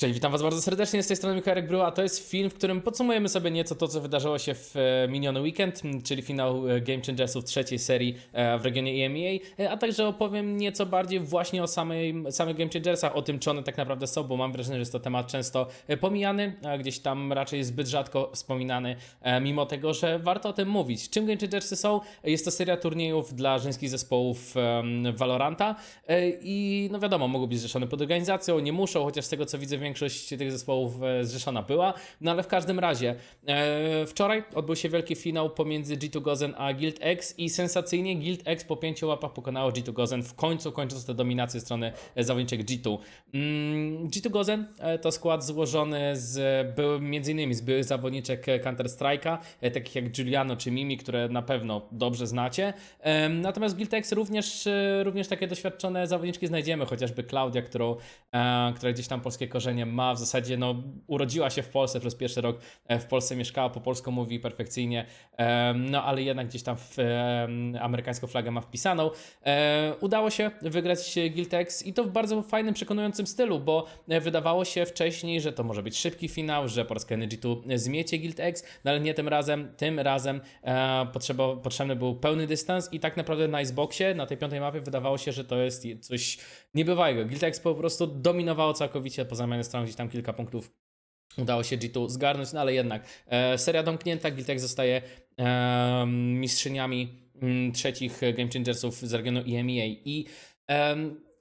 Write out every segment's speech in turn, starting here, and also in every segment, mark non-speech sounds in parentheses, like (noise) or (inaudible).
Cześć, witam Was bardzo serdecznie, z tej strony Michał Bryła, a to jest film, w którym podsumujemy sobie nieco to, co wydarzyło się w e, miniony weekend, czyli finał e, Game Changersów trzeciej serii e, w regionie EMEA, a także opowiem nieco bardziej właśnie o samej, samych Game Changersach, o tym, czy one tak naprawdę są, bo mam wrażenie, że jest to temat często pomijany, a gdzieś tam raczej zbyt rzadko wspominany, mimo tego, że warto o tym mówić. Czym Game Changersy są? Jest to seria turniejów dla żeńskich zespołów Valoranta i no wiadomo, mogą być zrzeszone pod organizacją, nie muszą, chociaż z tego co widzę większość tych zespołów e, zrzeszona była, no ale w każdym razie e, wczoraj odbył się wielki finał pomiędzy G2 Gozen a Guild X i sensacyjnie Guild X po pięciu łapach pokonało G2 Gozen w końcu kończąc tę dominację strony e, zawodniczek G2. Mm, G2 Gozen to skład złożony z były, między innymi z byłych zawodniczek Counter Strike'a, e, takich jak Giuliano czy Mimi, które na pewno dobrze znacie. Natomiast Guild X również, również takie doświadczone zawodniczki znajdziemy, chociażby Klaudia, którą, która gdzieś tam polskie korzenie ma, w zasadzie no, urodziła się w Polsce, przez pierwszy rok e, w Polsce mieszkała, po polsku mówi perfekcyjnie, no ale jednak gdzieś tam w, amerykańską flagę ma wpisaną. E, Udało się wygrać Guild X i to w bardzo fajnym, przekonującym stylu, bo e, wydawało się wcześniej, że to może być szybki finał, że po raz kolejny G2 zmiecie Guild X, no ale nie tym razem. Tym razem potrzeba, potrzebny był pełny dystans i tak naprawdę na Iceboxie, na tej piątej mapie wydawało się, że to jest coś niebywałego. Guild X po prostu dominowało całkowicie, poza Minestrą gdzieś tam kilka punktów udało się G2 zgarnąć, no ale jednak e, seria domknięta, X zostaje e, mistrzyniami mm, trzecich Game Changersów z regionu EMEA i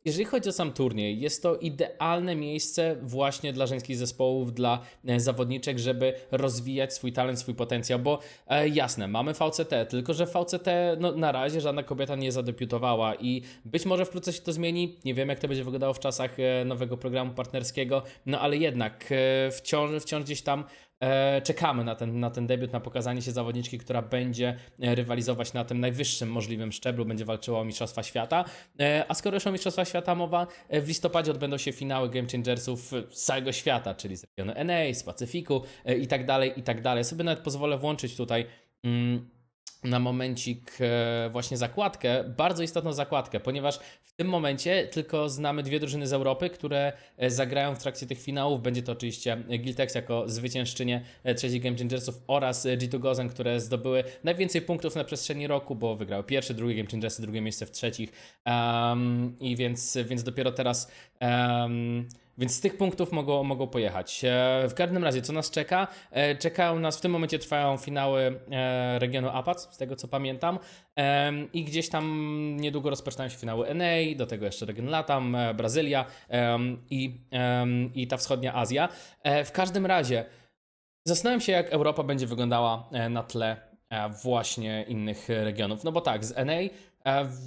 jeżeli chodzi o sam turniej, jest to idealne miejsce właśnie dla żeńskich zespołów, dla e, zawodniczek, żeby rozwijać swój talent, swój potencjał, bo e, jasne, mamy VCT, tylko że VCT no, na razie żadna kobieta nie zadebiutowała i być może wkrótce się to zmieni, nie wiem jak to będzie wyglądało w czasach e, nowego programu partnerskiego, no ale jednak e, wciąż, wciąż gdzieś tam czekamy na ten, na ten debiut, na pokazanie się zawodniczki, która będzie e, rywalizować na tym najwyższym możliwym szczeblu, będzie walczyła o Mistrzostwa Świata. E, a skoro już o Mistrzostwa Świata mowa, e, w listopadzie odbędą się finały Game Changersów z całego świata, czyli z regionu NA, z Pacyfiku e, i tak dalej, i tak dalej. Sobie nawet pozwolę włączyć tutaj. Mm, na momencik e, właśnie zakładkę, bardzo istotną zakładkę, ponieważ w tym momencie tylko znamy dwie drużyny z Europy, które e, zagrają w trakcie tych finałów. Będzie to oczywiście Giltex jako zwyciężczynie e, trzecich Game Changersów oraz e, G2 Gozen, które zdobyły najwięcej punktów na przestrzeni roku, bo wygrały pierwszy, drugi Game Changersy, drugie miejsce w trzecich um, i więc, więc dopiero teraz um, więc z tych punktów mogą, mogą pojechać. E, W każdym razie, co nas czeka? E, Czekają nas, w tym momencie trwają finały e, regionu APAC, z tego co pamiętam. I gdzieś tam niedługo rozpoczynają się finały NA, do tego jeszcze region Latam, Brazylia i, i ta wschodnia Azja. W każdym razie, zastanawiam się, jak Europa będzie wyglądała na tle właśnie innych regionów. No bo tak, z NA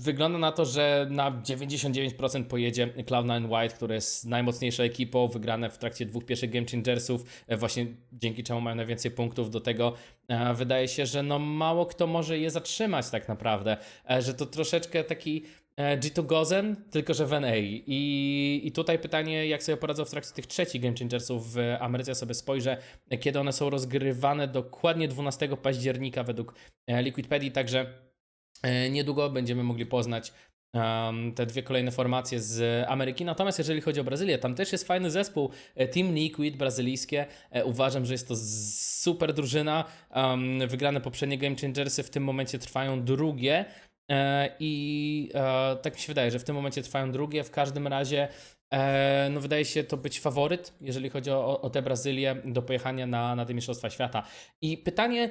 wygląda na to, że na 99% pojedzie Cloud9 White, który jest najmocniejszą ekipą, wygrane w trakcie dwóch pierwszych Game Changersów, e, właśnie dzięki czemu mają najwięcej punktów. Do tego e, wydaje się, że no mało kto może je zatrzymać tak naprawdę, e, że to troszeczkę taki e, G2 Gozen, tylko że w NA. I, I tutaj pytanie, jak sobie poradzą w trakcie tych trzecich Game Changersów w Ameryce, Ja sobie spojrzę, e, kiedy one są rozgrywane dokładnie 12 października według e, Liquidpedii, także e, niedługo będziemy mogli poznać te dwie kolejne formacje z Ameryki. Natomiast jeżeli chodzi o Brazylię, tam też jest fajny zespół, e, Team Liquid brazylijskie. E, Uważam, że jest to super drużyna. Wygrane poprzednie Game Changersy w tym momencie trwają drugie. E, I e, tak mi się wydaje, że w tym momencie trwają drugie. W każdym razie, e, no wydaje się to być faworyt, jeżeli chodzi o, o tę Brazylię, do pojechania na, na te Mistrzostwa Świata. I pytanie,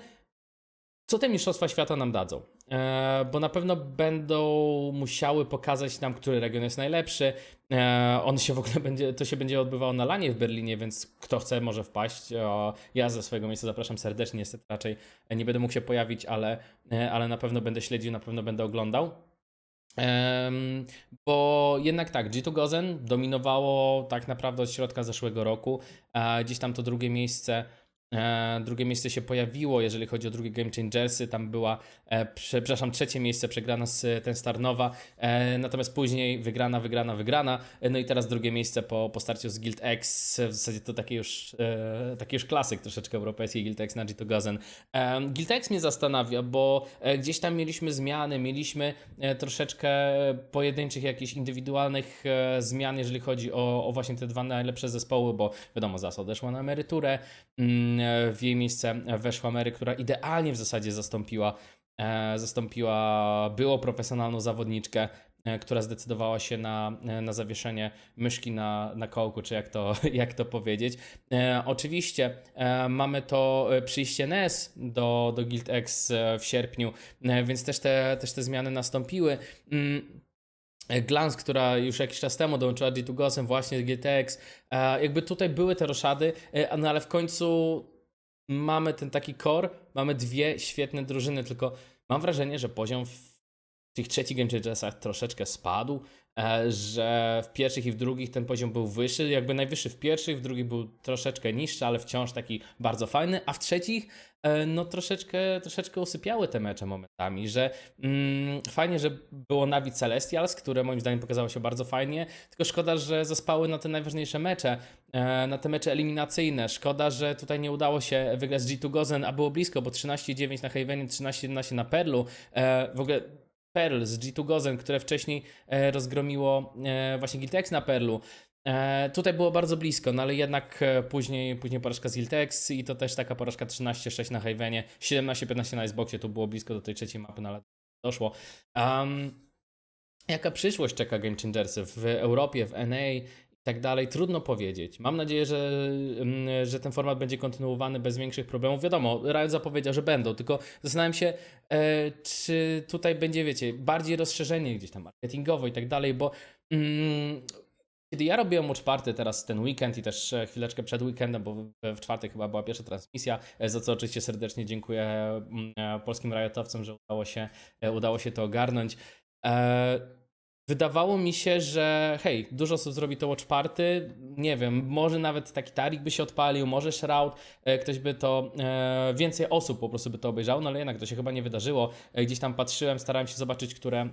co te Mistrzostwa Świata nam dadzą? E, bo na pewno będą musiały pokazać nam, który region jest najlepszy. E, on się w ogóle (laughs) będzie, to się będzie odbywało na lanie w Berlinie, więc kto chce może wpaść. O, ja ze swojego miejsca zapraszam serdecznie, niestety raczej nie będę mógł się pojawić, ale, e, ale na pewno będę śledził, na pewno będę oglądał. Bo jednak tak, G2 Gozen dominowało tak naprawdę od środka zeszłego roku. E, gdzieś tam to drugie miejsce drugie miejsce się pojawiło, jeżeli chodzi o drugie Game Changersy. Tam była, e, prze, przepraszam, trzecie miejsce przegrana z ten Starnowa, e, natomiast później wygrana, wygrana, wygrana. E, no i teraz drugie miejsce po, po starciu z Guild X. W zasadzie to taki już, e, taki już klasyk troszeczkę europejski, Guild X na G2 Gozen. E, Guild X mnie zastanawia, bo e, gdzieś tam mieliśmy zmiany, mieliśmy e, troszeczkę pojedynczych jakichś indywidualnych e, zmian, jeżeli chodzi o, o właśnie te dwa najlepsze zespoły, bo wiadomo, Zasa odeszła na emeryturę, mm, e, w jej miejsce weszła Mary, która idealnie w zasadzie zastąpiła, e, zastąpiła było profesjonalną zawodniczkę, e, która zdecydowała się na, e, na zawieszenie myszki na, na kołku, czy jak to, (laughs) jak to powiedzieć. E, oczywiście e, mamy to e, przyjście NES do, do Guild X e, w sierpniu, e, więc też te, też te zmiany nastąpiły. Mm, Glance, która już jakiś czas temu dołączyła G2 Gosem właśnie GTX, e, jakby tutaj były te roszady, e, no ale w końcu mamy ten taki core, mamy dwie świetne drużyny, tylko mam wrażenie, że poziom w tych trzecich Game Changersach troszeczkę spadł, e, że w pierwszych i w drugich ten poziom był wyższy, jakby najwyższy w pierwszych, w drugich był troszeczkę niższy, ale wciąż taki bardzo fajny, a w trzecich e, no troszeczkę, troszeczkę usypiały te mecze momentami, że mm, fajnie, że było Navi Celestials, które moim zdaniem pokazało się bardzo fajnie, tylko szkoda, że zaspały na te najważniejsze mecze, e, na te mecze eliminacyjne. Szkoda, że tutaj nie udało się wygrać z G2 Gozen, a było blisko, bo 13-9 na Havenie, 13-11 na Perlu. W ogóle Perl z G2 Gozen, które wcześniej e, rozgromiło e, właśnie Giltex na Perlu. E, tutaj było bardzo blisko, no ale jednak później, później porażka z Giltex i to też taka porażka 13-6 na Havenie, 17-15 na Xboxie, tu było blisko do tej trzeciej mapy, no ale doszło. Um, jaka przyszłość czeka Game Changersy w Europie, w NA tak dalej, trudno powiedzieć. Mam nadzieję, że, mm, że ten format będzie kontynuowany bez większych problemów. Wiadomo, Riot zapowiedział, że będą, tylko zastanawiam się, e, czy tutaj będzie, wiecie, bardziej rozszerzenie gdzieś tam marketingowo i tak dalej, bo mm, kiedy ja robiłem Watch Party teraz ten weekend i też e, chwileczkę przed weekendem, bo w, czwartek chyba była pierwsza transmisja, e, za co oczywiście serdecznie dziękuję mm, e, polskim Riotowcom, że udało się, udało się to ogarnąć. E, Wydawało mi się, że hej, dużo osób zrobi to Watch Party, nie wiem, może nawet taki Tarik by się odpalił, może Shroud, e, ktoś by to, e, więcej osób po prostu by to obejrzało, no ale jednak to się chyba nie wydarzyło. E, gdzieś tam patrzyłem, starałem się zobaczyć, które,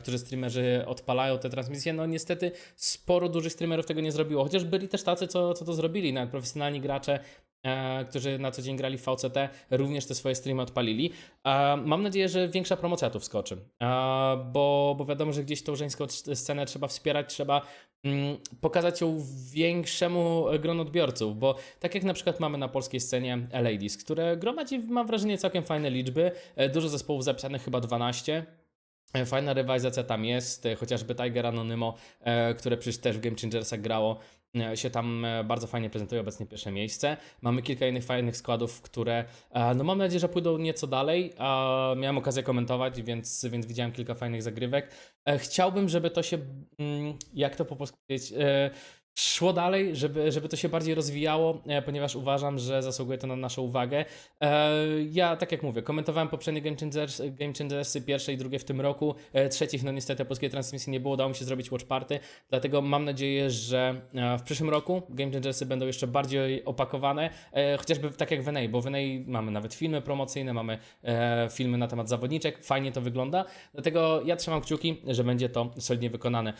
którzy streamerzy odpalają te transmisje, no niestety sporo dużych streamerów tego nie zrobiło, chociaż byli też tacy, co, co to zrobili, nawet profesjonalni gracze, którzy na co dzień grali w VCT, również te swoje streamy odpalili. E, mam nadzieję, że większa promocja tu wskoczy, e, bo, bo wiadomo, że gdzieś tą żeńską scenę trzeba wspierać, trzeba mm, pokazać ją większemu gronu odbiorców, bo tak jak na przykład mamy na polskiej scenie Ladies, które gromadzi, mam wrażenie, całkiem fajne liczby, e, dużo zespołów zapisanych, chyba 12, E, Fajna rywalizacja tam jest, e, chociażby Tiger Anonymo, e, które przecież też w Game Changersach grało, e, się tam e, bardzo fajnie prezentuje, obecnie pierwsze miejsce. Mamy kilka innych fajnych składów, które e, no mam nadzieję, że pójdą nieco dalej. Miałem okazję komentować, więc, więc widziałem kilka fajnych zagrywek. E, Chciałbym, żeby to się, mm, jak to po polsku powiedzieć, e, szło dalej, żeby, żeby to się bardziej rozwijało, e, ponieważ uważam, że zasługuje to na naszą uwagę. E, Ja, tak jak mówię, komentowałem poprzednie Game, Changers, Game Changersy, pierwsze i drugie w tym roku. E, Trzecich, no niestety, polskiej transmisji nie było, udało mi się zrobić Watch Party, dlatego mam nadzieję, że w przyszłym roku Game Changersy będą jeszcze bardziej opakowane, chociażby tak jak w NA, bo w NA mamy nawet filmy promocyjne, mamy filmy na temat zawodniczek, fajnie to wygląda, dlatego ja trzymam kciuki, że będzie to solidnie wykonane.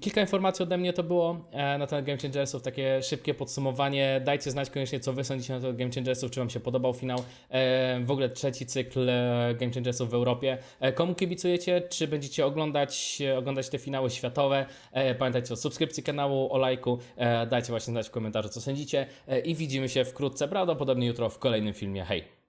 Kilka informacji ode mnie to było e, na temat Game Changersów, takie szybkie podsumowanie. Dajcie znać koniecznie, co wy sądzicie na temat Game Changersów, czy wam się podobał finał, e, w ogóle trzeci cykl e, Game Changersów w Europie. Komu kibicujecie, czy będziecie oglądać, oglądać te finały światowe? Pamiętajcie o subskrypcji kanału, o lajku, dajcie właśnie znać w komentarzu, co sądzicie i widzimy się wkrótce, prawdopodobnie jutro w kolejnym filmie. Hej!